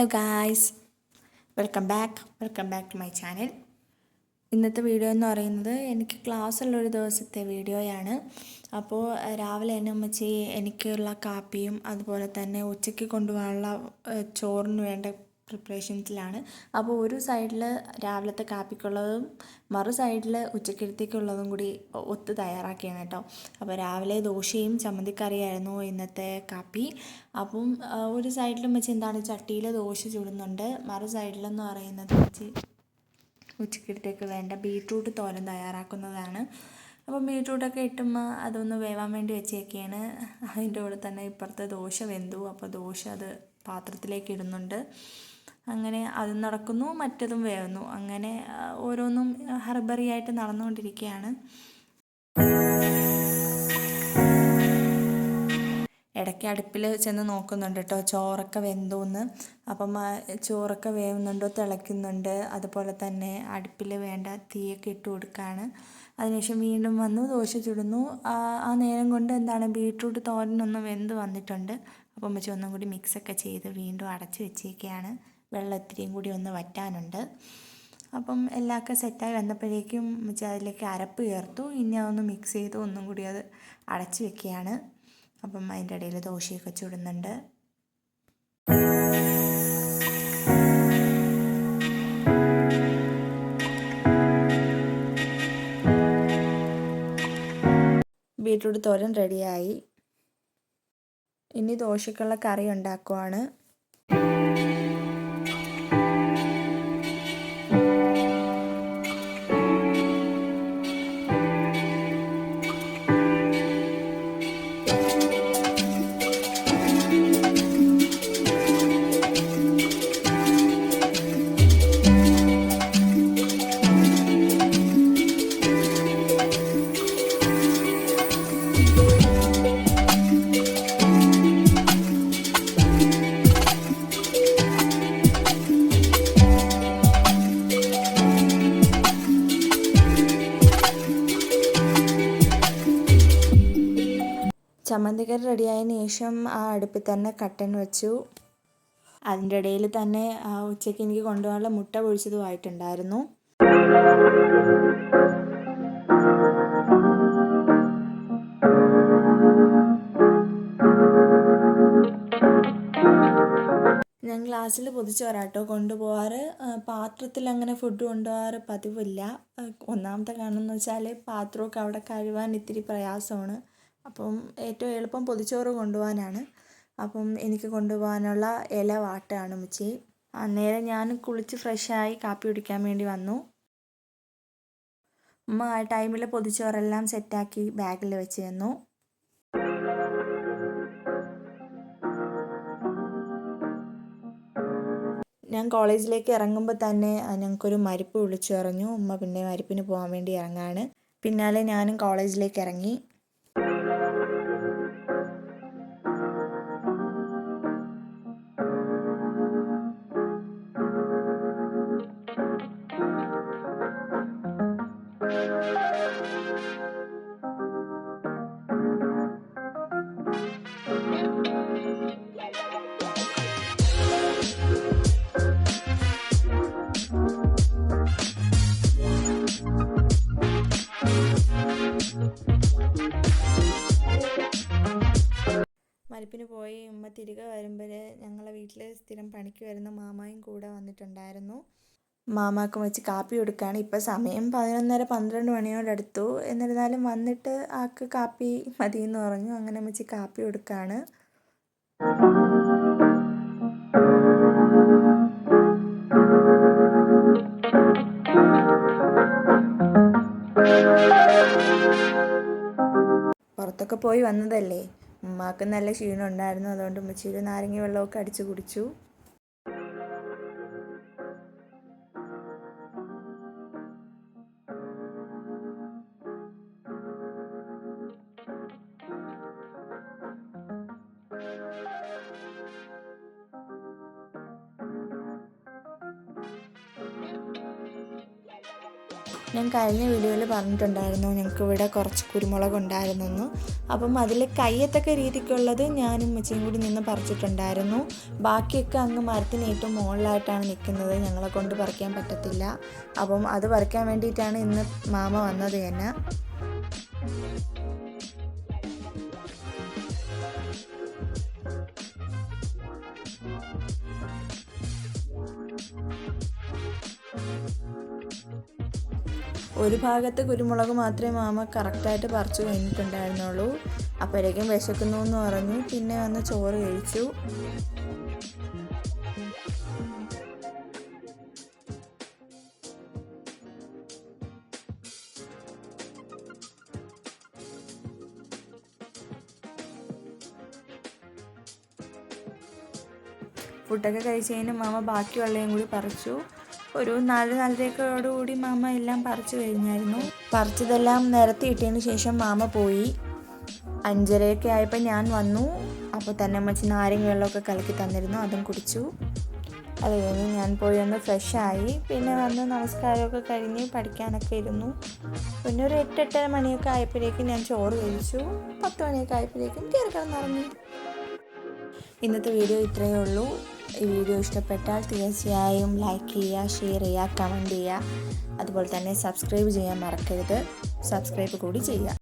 Hello guys welcome back welcome back to my channel ഇന്നത്തെ video എന്ന് പറയുന്നത് എനിക്ക് ക്ലാസ് ഉള്ളൊരു ദിവസത്തെ വീഡിയോയാണ് അപ്പോൾ രാവിലെ തന്നെ അമ്മച്ചി എനിക്കുള്ള കാപ്പിയും അതുപോലെ തന്നെ ഉച്ചയ്ക്ക് കൊണ്ടുപോകാനുള്ള ചോറിന് വേണ്ട പ്രിപ്പറേഷൻസിലാണ്. അപ്പോൾ ഒരു സൈഡിൽ രാവിലത്തെ കാപ്പിക്കുള്ളതും മറു സൈഡിൽ ഉച്ചക്കലത്തേക്കുള്ളതും കൂടി ഒത്ത് തയ്യാറാക്കിയാണ് കേട്ടോ. അപ്പോൾ രാവിലെ ദോശയും ചമ്മന്തിക്കറിയായിരുന്നു ഇന്നത്തെ കാപ്പി. അപ്പം ഒരു സൈഡിലും വെച്ച് എന്താണ് ചട്ടിയിൽ ദോശ ചുടുന്നുണ്ട്. മറു സൈഡിലെന്ന് പറയുന്നത് വെച്ച് ഉച്ചക്കലത്തേക്ക് വേണ്ട ബീട്രൂട്ട് തോരൻ തയ്യാറാക്കുന്നതാണ്. അപ്പം ബീട്രൂട്ടൊക്കെ ഇട്ടുമ്പോൾ അതൊന്ന് വേവാൻ വേണ്ടി വെച്ചേക്കാണ്. അതിന്റെ കൂടെ തന്നെ ഇപ്പുറത്തെ ദോശ വെന്തു. അപ്പോൾ ദോശ അത് പാത്രത്തിലേക്ക് ഇടുന്നുണ്ട്. അങ്ങനെ അതും നടക്കുന്നു മറ്റതും വേവുന്നു. അങ്ങനെ ഓരോന്നും ഹർബറിയായിട്ട് നടന്നുകൊണ്ടിരിക്കുകയാണ്. ഇടയ്ക്ക് അടുപ്പിൽ ചെന്ന് നോക്കുന്നുണ്ട് കേട്ടോ ചോറൊക്കെ വെന്തോന്ന്. അപ്പം ചോറൊക്കെ വേവുന്നുണ്ടോ തിളയ്ക്കുന്നുണ്ട്. അതുപോലെ തന്നെ അടുപ്പിൽ വേണ്ട തീയൊക്കെ ഇട്ട് കൊടുക്കുകയാണ് അതിനുശേഷം വീണ്ടും വന്നു ദോശ ചുടുന്നു. ആ നേരം കൊണ്ട് എന്താണ് ബീട്രൂട്ട് തോരനൊന്നും വെന്ത് വന്നിട്ടുണ്ട്. അപ്പം വെച്ച് ഒന്നും കൂടി മിക്സൊക്കെ ചെയ്ത് വീണ്ടും അടച്ച് വെച്ചേക്കുകയാണ് വെള്ളം ഇത്തിരിയും കൂടി ഒന്ന് വറ്റാനുണ്ട്. അപ്പം എല്ലാമൊക്കെ സെറ്റായി വന്നപ്പോഴേക്കും വെച്ച് അതിലേക്ക് അരപ്പ് ചേർത്തു. ഇനി അതൊന്ന് മിക്സ് ചെയ്ത് ഒന്നും കൂടി അത് അടച്ച് വെക്കുകയാണ്. അപ്പം അതിന്റെ ഇടയിൽ ദോശയൊക്കെ ചുടുന്നുണ്ട്. ബീട്രൂട്ട് തോരൻ റെഡിയായി ഇനി ദോശയ്ക്കുള്ള കറി ഉണ്ടാക്കുവാണ്. ചമ്മന്തിക്കറി റെഡിയായതിനു ശേഷം ആ അടുപ്പിൽ തന്നെ കട്ടൻ വെച്ചു. അതിന്റെ ഇടയിൽ തന്നെ ആ, ഉച്ചയ്ക്ക് എനിക്ക് കൊണ്ടുപോകാനുള്ള മുട്ട പൊഴിച്ചതുമായിട്ടുണ്ടായിരുന്നു ഞാൻ ക്ലാസ്സിൽ പൊതിച്ചോറാട്ടോ കൊണ്ടുപോകാറ് പാത്രത്തിൽ അങ്ങനെ ഫുഡ് കൊണ്ടുപോകാറ് പതിവില്ല. ഒന്നാമത്തെ കാരണം എന്ന് വെച്ചാൽ പാത്രമൊക്കെ അവിടെ കഴുകാൻ ഇത്തിരി പ്രയാസമാണ്. അപ്പം ഏറ്റവും എളുപ്പം പൊതിച്ചോറ് കൊണ്ടുപോകാനാണ്. അപ്പം എനിക്ക് കൊണ്ടുപോകാനുള്ള ഇല വാട്ടാണ് ഉമ്മച്ചി. അന്നേരം ഞാൻ കുളിച്ച് ഫ്രഷായി കാപ്പി കുടിക്കാൻ വേണ്ടി വന്നു. ഉമ്മ ആ ടൈമിൽ പൊതിച്ചോറെല്ലാം സെറ്റാക്കി ബാഗിൽ വെച്ച് തന്നു. ഞാൻ കോളേജിലേക്ക് ഇറങ്ങുമ്പോൾ തന്നെ ഞങ്ങൾക്കൊരു മരിപ്പ് വിളിച്ചു പറഞ്ഞു. ഉമ്മ പിന്നെ മരിപ്പിന് പോകാൻ വേണ്ടി ഇറങ്ങാണ്. പിന്നാലെ ഞാനും കോളേജിലേക്ക് ഇറങ്ങി. മരിപ്പിന് പോയി ഉമ്മ തിരികെ വരുമ്പോൾ ഞങ്ങളെ വീട്ടിൽ സ്ഥിരം പണിക്ക് വരുന്ന മാമായും കൂടെ വന്നിട്ടുണ്ടായിരുന്നു. മാമാക്ക് വെച്ച് കാപ്പി കൊടുക്കുകയാണ് ഇപ്പം സമയം പതിനൊന്നര പന്ത്രണ്ട് മണിയോടടുത്തു. എന്നിരുന്നാലും വന്നിട്ട് ആക്ക് കാപ്പി മതി എന്ന് പറഞ്ഞു. അങ്ങനെ വെച്ച് കാപ്പി കൊടുക്കുകയാണ് പുറത്തൊക്കെ പോയി വന്നതല്ലേ? ഉമ്മാക്ക് നല്ല ക്ഷീണം ഉണ്ടായിരുന്നു അതുകൊണ്ട് ഉമ്മച്ചിയിൽ നാരങ്ങ വെള്ളമൊക്കെ അടിച്ചു കുടിച്ചു. ഞാൻ കഴിഞ്ഞ വീഡിയോയിൽ പറഞ്ഞിട്ടുണ്ടായിരുന്നു ഞങ്ങൾക്ക് ഇവിടെ കുറച്ച് കുരുമുളക് ഉണ്ടായിരുന്നെന്ന് അപ്പം അതിൽ കയ്യത്തക്ക രീതിക്കുള്ളത് ഞാനും ഉമ്മച്ചിയും കൂടി നിന്ന് പറിച്ചിട്ടുണ്ടായിരുന്നു. ബാക്കിയൊക്കെ അങ്ങ് മരത്തിന് ഏറ്റവും മുകളിലായിട്ടാണ് നിൽക്കുന്നത് ഞങ്ങളെ കൊണ്ട് പറിക്കാൻ പറ്റത്തില്ല. അപ്പം അത് പറിക്കാൻ വേണ്ടിയിട്ടാണ് ഇന്ന് മാമ വന്നത് തന്നെ. ഒരു ഭാഗത്ത് കുരുമുളക് മാത്രമേ മാമ കറക്റ്റായിട്ട് പറിച്ചു കഴിഞ്ഞിട്ടുണ്ടായിരുന്നുള്ളൂ. അപ്പോഴേക്കും വിശക്കുന്നു എന്ന് പറഞ്ഞു. പിന്നെ വന്ന് ചോറ് കഴിച്ചു. ഫുഡൊക്കെ കഴിച്ചതിന് മാമ ബാക്കിയുള്ളതും കൂടി പറിച്ചു. ഒരു നാല് നാലരയോടുകൂടി മാമ എല്ലാം പറിച്ചു കഴിഞ്ഞായിരുന്നു. പറിച്ചതെല്ലാം നിരത്തിയിട്ടതിന് ശേഷം മാമ പോയി. അഞ്ചരയൊക്കെ ആയപ്പോൾ ഞാൻ വന്നു. അപ്പോൾ തന്നെ അമ്മച്ചി നാരങ്ങ വെള്ളമൊക്കെ കലക്കി തന്നിരുന്നു. അതും കുടിച്ചു. അത് കഴിഞ്ഞ് ഞാൻ പോയി ഒന്ന് ഫ്രഷായി പിന്നെ വന്ന് നമസ്കാരമൊക്കെ കഴിഞ്ഞ് പഠിക്കാനൊക്കെ ഇരുന്നു. പിന്നെ ഒരു എട്ടെട്ടര മണിയൊക്കെ ആയപ്പോഴേക്കും ഞാൻ ചോറ് കഴിച്ചു. പത്ത് മണിയൊക്കെ ആയപ്പോഴേക്കും കയറി കിടന്നിറങ്ങി. ഇന്നത്തെ വീഡിയോ ഇത്രയേ ഉള്ളൂ. ഈ വീഡിയോ ഇഷ്ടപ്പെട്ടാൽ തീർച്ചയായും ലൈക്ക് ചെയ്യുക ഷെയർ ചെയ്യുക കമന്റ് ചെയ്യുക. അതുപോലെ തന്നെ സബ്സ്ക്രൈബ് ചെയ്യാൻ മറക്കരുത്. സബ്സ്ക്രൈബ് കൂടി ചെയ്യുക.